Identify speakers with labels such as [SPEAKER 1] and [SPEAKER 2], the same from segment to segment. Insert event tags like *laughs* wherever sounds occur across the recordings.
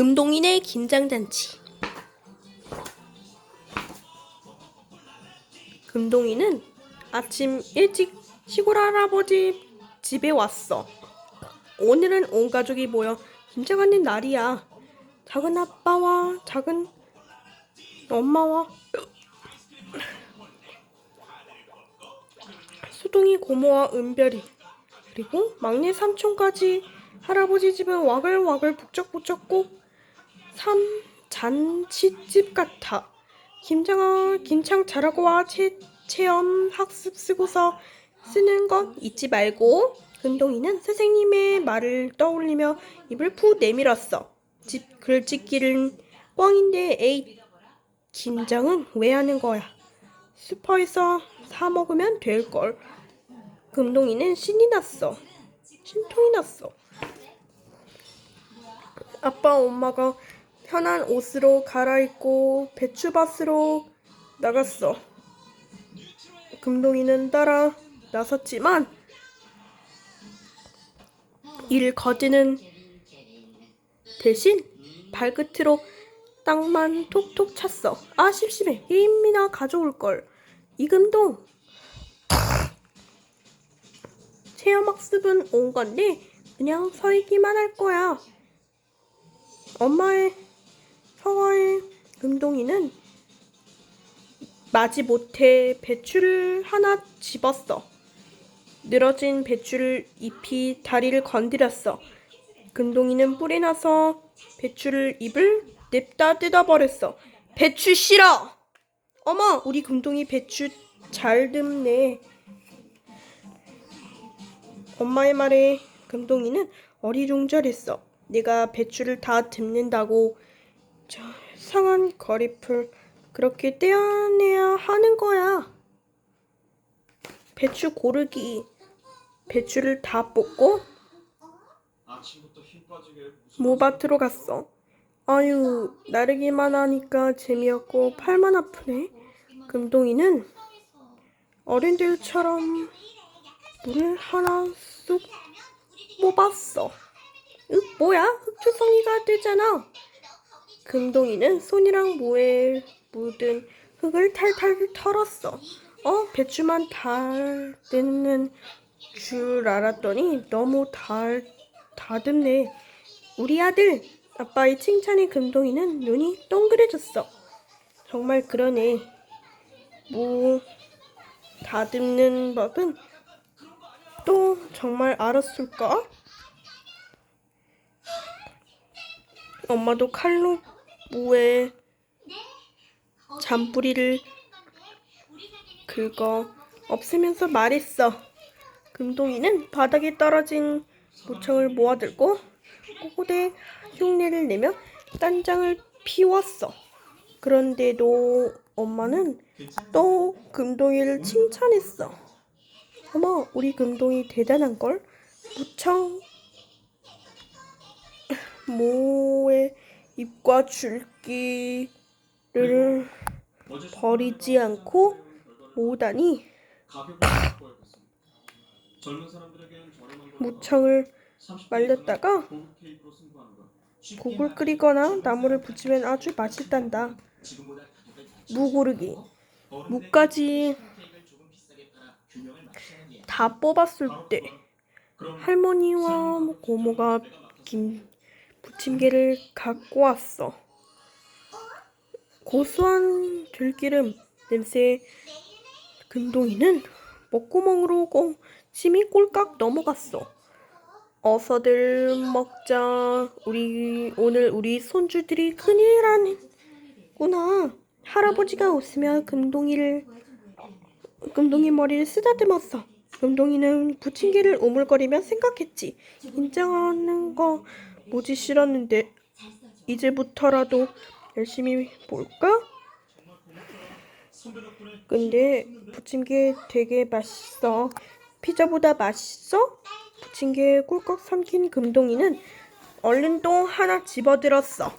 [SPEAKER 1] 금동인의 김장잔치. 금동이는 아침 일찍 시골 할아버지 집에 왔어. 오늘은 온 가족이 모여 김장하는 날이야. 작은 아빠와 작은 엄마와 수동이 고모와 은별이 그리고 막내 삼촌까지 할아버지 집은 와글와글 북적북적 꼭 삼 잔치집 같아. 김장아 김창 잘하고 와 체, 체험 학습 쓰고서 쓰는 것 잊지 말고 금동이는 선생님의 말을 떠올리며 입을 푹 내밀었어. 집 글짓기는 꽝인데 에이 김장은 왜 하는 거야? 슈퍼에서 사 먹으면 될 걸. 금동이는 신이 났어. 신통이 났어. 아빠 엄마가 편한 옷으로 갈아입고 배추밭으로 나갔어. 금동이는 따라 나섰지만 이를 거지는 대신 발끝으로 땅만 톡톡 찼어. 아 심심해. 게임이나 가져올 걸. 이금동. 체험학습은 온 건데 그냥 서 있기만 할 거야. 엄마의 성화의 금동이는 마지 못해 배추를 하나 집었어. 늘어진 배추를 잎이 다리를 건드렸어. 금동이는 뿔이 나서 배추를 입을 냅다 뜯어버렸어. 배추 싫어! 어머, 우리 금동이 배추 잘 듬네. 엄마의 말에 금동이는 어리둥절했어. 내가 배추를 다 듬는다고 저 상한 거리풀 그렇게 떼어내야 하는 거야. 배추 고르기. 배추를 다 뽑고 모밭으로 갔어. 아유, 나르기만 하니까 재미없고 팔만 아프네. 금동이는 어른들처럼 물을 하나 쑥 뽑았어. 윽, 뭐야? 흑투성이가 되잖아. 금동이는 손이랑 모에 묻은 흙을 탈탈 털었어. 어, 배추만 달 뜯는 줄 알았더니 너무 달, 다듬네. 우리 아들! 아빠의 칭찬에 금동이는 눈이 동그래졌어. 정말 그러네. 뭐, 다듬는 법은 또 정말 알았을까? 엄마도 칼로 무에 잔뿌리를 긁어 없애면서 말했어. 금동이는 바닥에 떨어진 모청을 모아들고 꼬고대 흉내를 내며 딴장을 피웠어. 그런데도 엄마는 또 금동이를 칭찬했어. 어머, 우리 금동이 대단한걸? 무청 *laughs* 모의 잎과 줄기를 버리지 않고 모으다니 무청을
[SPEAKER 2] 30
[SPEAKER 1] 말렸다가 국을 끓이거나 나물을 부치면 아주 맛있단다.
[SPEAKER 2] 지금보다 가격을
[SPEAKER 1] 무 고르기.
[SPEAKER 2] 어른들에게
[SPEAKER 1] 무까지 다 뽑았을 때 할머니와 고모가 김 부침개를 갖고 왔어. 고소한 들기름 냄새에 금동이는 목구멍으로 꼭 침이 꼴깍 넘어갔어. 어서들 먹자. 우리 오늘 우리 손주들이 큰일 하는구나. 할아버지가 웃으며 금동이를 금동이 머리를 쓰다듬었어. 금동이는 부침개를 오물거리며 생각했지. 긴장하는 거 뭐지 싫었는데 이제부터라도 열심히 볼까? 근데 부침개 되게 맛있어. 피자보다 맛있어? 부침개 꿀꺽 삼킨 금동이는 얼른 또 하나 집어들었어.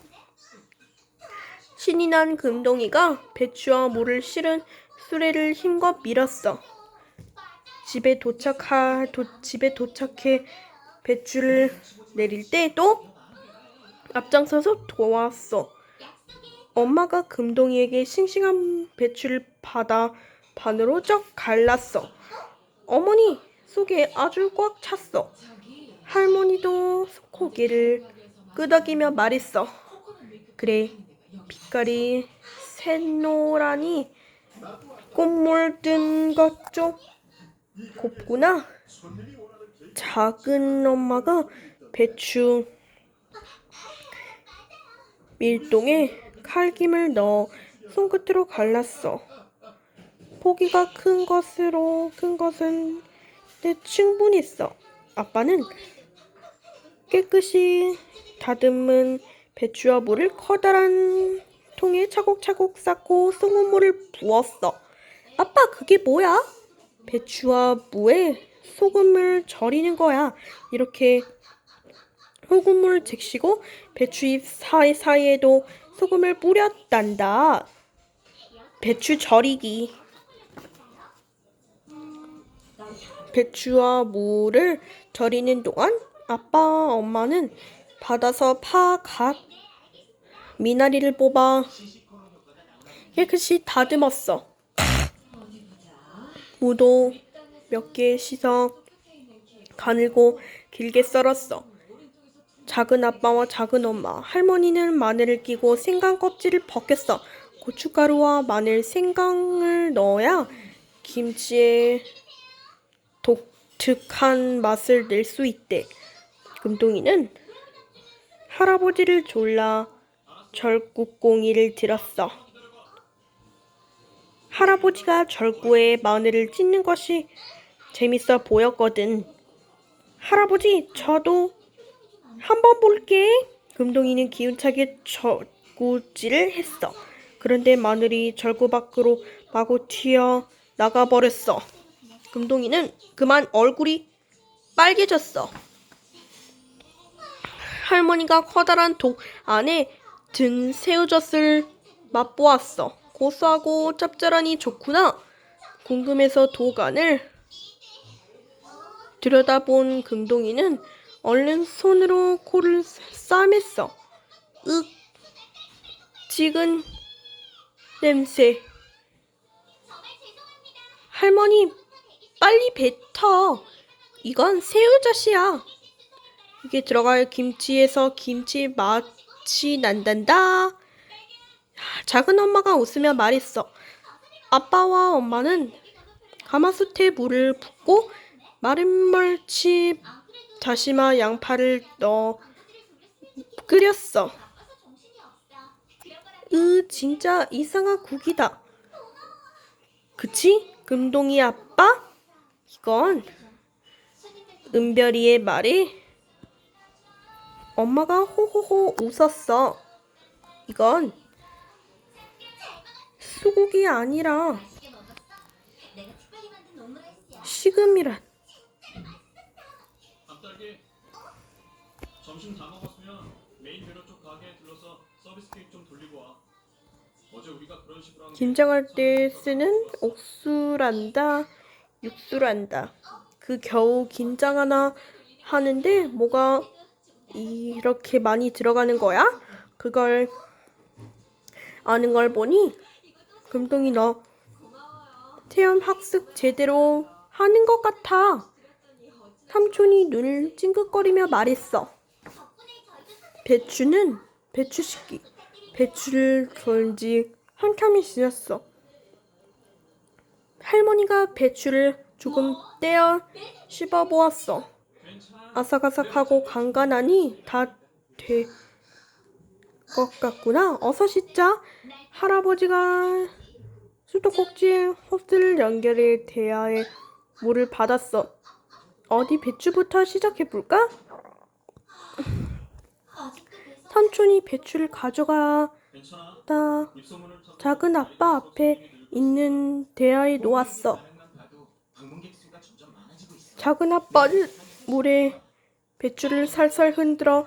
[SPEAKER 1] 신이 난 금동이가 배추와 물을 실은 수레를 힘껏 밀었어. 집에 도착하 도, 집에 도착해 배추를 내릴 때또 앞장서서 도왔어. 엄마가 금동이에게 싱싱한 배추를 받아 반으로 쩍 갈랐어. 어머니 속에 아주 꽉 찼어. 할머니도 고개를 끄덕이며 말했어. 그래, 빛깔이 샛노라니 꽃물 든 것좀 곱구나. 작은 엄마가 배추 밀동에 칼김을 넣어 손끝으로 갈랐어. 포기가 큰 것으로 큰 것은 네, 충분했어. 아빠는 깨끗이 다듬은 배추와 물을 커다란 통에 차곡차곡 쌓고 소금물을 부었어. 아빠, 그게 뭐야? 배추와 무에 소금을 절이는 거야. 이렇게 소금을 적시고 배추잎 사이 사이에도 소금을 뿌렸단다. 배추 절이기. 배추와 무를 절이는 동안 아빠, 엄마는 받아서 파, 갓, 미나리를 뽑아 깨끗이 다듬었어. 무도 몇 개 씻어 가늘고 길게 썰었어. 작은 아빠와 작은 엄마, 할머니는 마늘을 끼고 생강 껍질을 벗겼어. 고춧가루와 마늘, 생강을 넣어야 김치에 독특한 맛을 낼 수 있대. 금동이는 할아버지를 졸라 절구공이를 들었어. 할아버지가 절구에 마늘을 찢는 것이 재밌어 보였거든. 할아버지, 저도 한번 볼게. 금동이는 기운차게 절구질을 했어. 그런데 마늘이 절구 밖으로 마구 튀어 나가버렸어. 금동이는 그만 얼굴이 빨개졌어. 할머니가 커다란 독 안에 든 새우젓을 맛보았어. 고소하고 짭짤하니 좋구나. 궁금해서 독 안을 들여다본 금동이는 얼른 손으로 코를 싸맸어. 윽, 지근 냄새. 할머니, 빨리 뱉어. 이건 새우젓이야. 이게 들어갈 김치에서 김치 맛이 난단다. 작은 엄마가 웃으며 말했어. 아빠와 엄마는 가마솥에 물을 붓고 마른 멸치, 다시마, 양파를 넣어 끓였어. 으, 진짜 이상한 국이다. 그치? 금동이 아빠? 이건 은별이의 말에 엄마가 호호호 웃었어. 이건 수국이 아니라 식음이란.
[SPEAKER 2] 앞달기 점심 다 먹었으면 메인 배로 쪽 가게에 들러서 서비스 케이크 좀 돌리고 와. 어제 우리가 그런 식으로 한게
[SPEAKER 1] 김장할 때 쓰는 옥수란다, 육수란다. 그 겨우 김장 하나 하는데 뭐가 이렇게 많이 들어가는 거야? 그걸 아는 걸 보니 금동이 너 체험 학습 제대로 하는 것 같아. 삼촌이 눈을 찡긋거리며 말했어. 배추는 배추 식기. 배추를 절지 한참이 지났어. 할머니가 배추를 조금 떼어 씹어 보았어. 아삭아삭하고 간간하니 다될것 같구나. 어서 씻자. 할아버지가 수도꼭지에 호스를 연결해 대야에 물을 받았어. 어디 배추부터 시작해 볼까? 삼촌이 배추를 가져가다 작은 아빠 앞에 있는 대야에 놓았어. 작은 아빠는 물에 배추를 살살 흔들어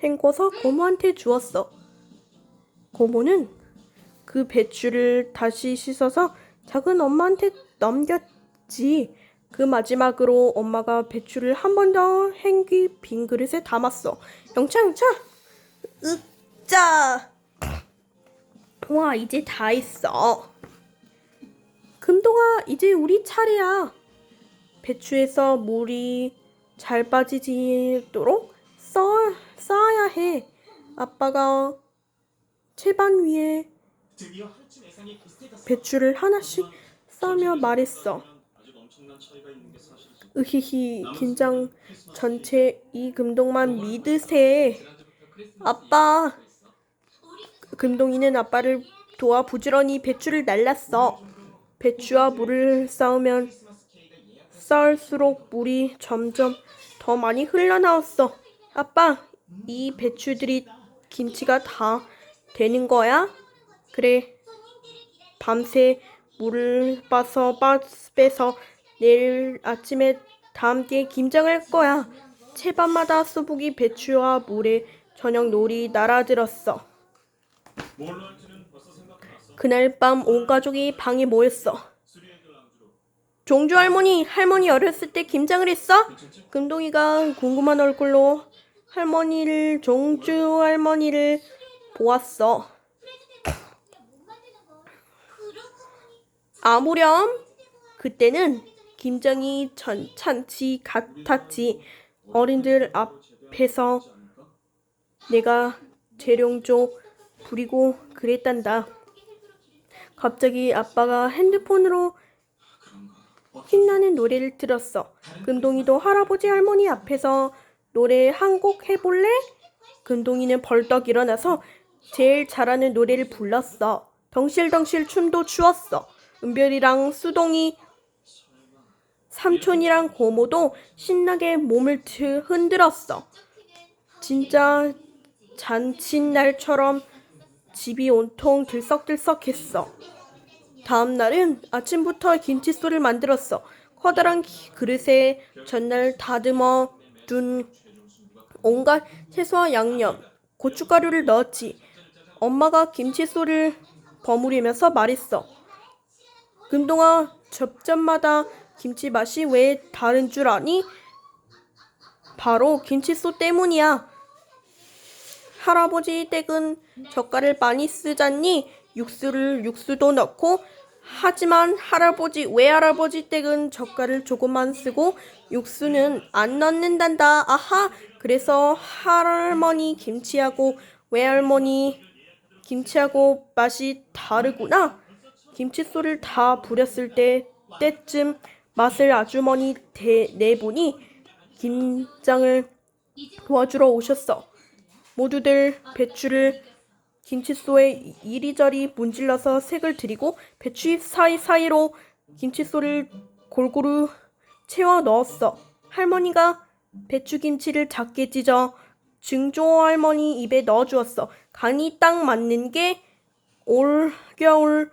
[SPEAKER 1] 헹궈서 고모한테 주었어. 고모는 그 배추를 다시 씻어서 작은 엄마한테 넘겼지. 그 마지막으로 엄마가 배추를 한 번더 행귀 빈 그릇에 담았어. 영차 영차. 으짜. 와 이제 다 했어. 금동아 이제 우리 차례야. 배추에서 물이 잘 빠지도록 써 쌓아야 해. 아빠가 채반 위에. 배추를 하나씩 싸며 말했어. 으히히 긴장 전체 이 금동만 믿으세. 아빠. 금동이는 아빠를 도와 부지런히 배추를 날랐어. 배추와 물을 쌓으면 쌓을수록 물이 점점 더 많이 흘러나왔어. 아빠, 이 배추들이 김치가 다 되는 거야? 그래. 밤새 물을 빠서 빠, 빼서 내일 아침에 다 함께 김장할 거야. 채반마다 수북이 배추와 물에 저녁 놀이 날아들었어. 그날 밤 온 가족이 방에 모였어. 종주 할머니, 할머니 어렸을 때 김장을 했어? 금동이가 궁금한 얼굴로 할머니를 종주 할머니를 보았어. 아무렴 그때는 김장이 전찬치 같았지. 어른들 앞에서 내가 재룡조 부리고 그랬단다. 갑자기 아빠가 핸드폰으로 신나는 노래를 들었어. 금동이도 할아버지 할머니 앞에서 노래 한 곡 해볼래? 금동이는 벌떡 일어나서 제일 잘하는 노래를 불렀어. 덩실덩실 춤도 추었어. 은별이랑 수동이 삼촌이랑 고모도 신나게 몸을 트- 흔들었어. 진짜 잔칫날처럼 집이 온통 들썩들썩했어. 다음 날은 아침부터 김칫솔을 만들었어. 커다란 기- 그릇에 전날 다듬어 둔 온갖 채소와 양념, 고춧가루를 넣었지. 엄마가 김칫솔을 버무리면서 말했어. 금동아, 접점마다 김치 맛이 왜 다른 줄 아니? 바로 김칫솔 때문이야. 할아버지 댁은 젓갈을 많이 쓰잖니 육수를 육수도 넣고 하지만 할아버지 외할아버지 댁은 젓갈을 조금만 쓰고 육수는 안 넣는단다. 아하. 그래서 할머니 김치하고 외할머니 김치하고 맛이 다르구나. 김칫솔을 다 부렸을 때 때쯤 맛을 아주머니 대, 네 분이 김장을 도와주러 오셨어. 모두들 배추를 김칫솔에 이리저리 문질러서 색을 들이고 배추잎 사이사이로 김칫솔을 골고루 채워 넣었어. 할머니가 배추김치를 작게 찢어 증조 할머니 입에 넣어주었어. 간이 딱 맞는 게 올겨울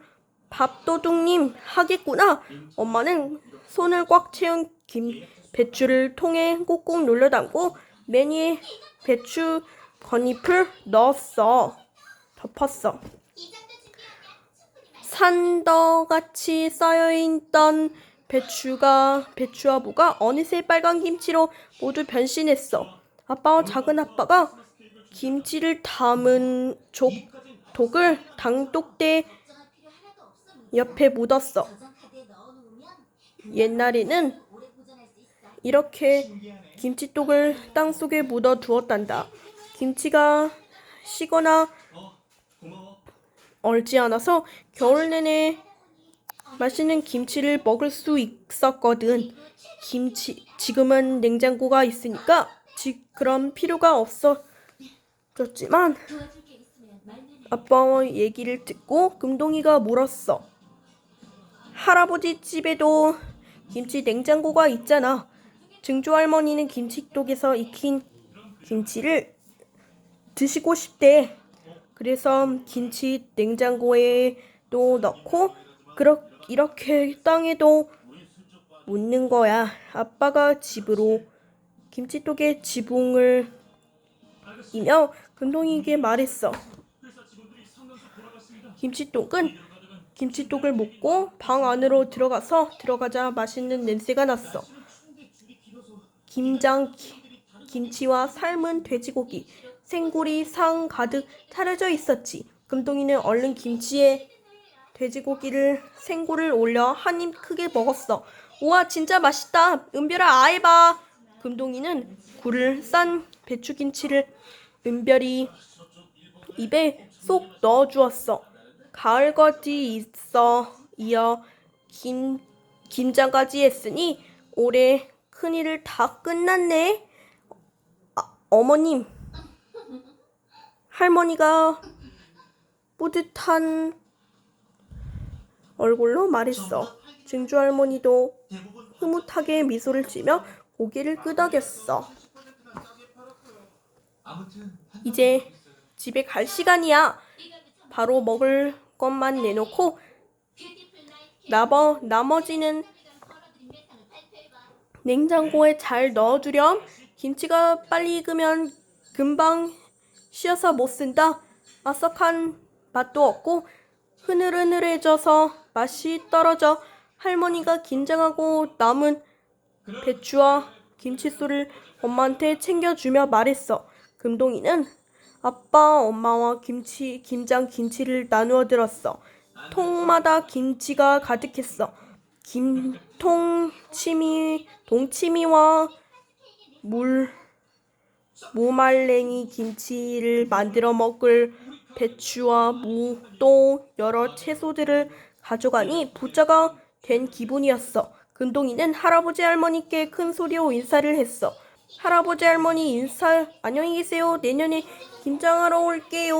[SPEAKER 1] 밥도둑님 하겠구나. 엄마는 손을 꽉 채운 김 배추를 통에 꾹꾹 눌러 담고 맨 위에 배추 건잎을 넣었어. 덮었어. 산더같이 쌓여있던 배추가 배추와 무가 어느새 빨간 김치로 모두 변신했어. 아빠와 작은 아빠가 김치를 담은 족 독을 당독대 옆에 묻었어. 옛날에는 이렇게 김치독을 땅 속에 묻어 두었단다. 김치가
[SPEAKER 2] 고마워.
[SPEAKER 1] 얼지 않아서 겨울 내내 맛있는 김치를 먹을 수 있었거든. 김치 지금은 냉장고가 있으니까 지 그런 필요가 없어졌지만 아빠의 얘기를 듣고 금동이가 물었어. 할아버지 집에도 김치 냉장고가 있잖아. 증조 할머니는 김치독에서 익힌 김치를 드시고 싶대. 그래서 김치 냉장고에 또 넣고 그렇 이렇게 땅에도 묻는 거야. 아빠가 집으로 김치독의 지붕을 이며 금동이에게 말했어. 김치독은 김치독을 먹고 방 안으로 들어가서 들어가자 맛있는 냄새가 났어. 김장 기- 김치와 삶은 돼지고기, 생굴이 상 가득 차려져 있었지. 금동이는 얼른 김치에 돼지고기를 생굴을 올려 한 입 크게 먹었어. 우와 진짜 맛있다. 은별아 아이 봐. 금동이는 굴을 싼 배추김치를 은별이 입에 쏙 넣어 주었어. 가을것이 있어 이어 김 김장까지 했으니 올해 큰일을 다 끝났네. 아, 어머님, 할머니가 뿌듯한 얼굴로 말했어. 증주 할머니도 흐뭇하게 미소를 지며 고개를 끄덕였어. 이제 집에 갈 시간이야. 바로 먹을 것만 내놓고 나버 나머지는 냉장고에 잘 넣어두렴. 김치가 빨리 익으면 금방 쉬어서 못 쓴다. 아삭한 맛도 없고 흐느흐느해져서 맛이 떨어져 할머니가 김장하고 남은 배추와 김칫솔을 엄마한테 챙겨주며 말했어. 금동이는 아빠, 엄마와 김치, 김장 김치를 나누어 들었어. 통마다 김치가 가득했어. 김통 치미, 동치미와 물, 무말랭이 김치를 만들어 먹을 배추와 무, 또 여러 채소들을 가져가니 부자가 된 기분이었어. 금동이는 할아버지 할머니께 큰 소리로 인사를 했어. 할아버지 할머니 인사 안녕히 계세요. 내년에 김장하러 올게요.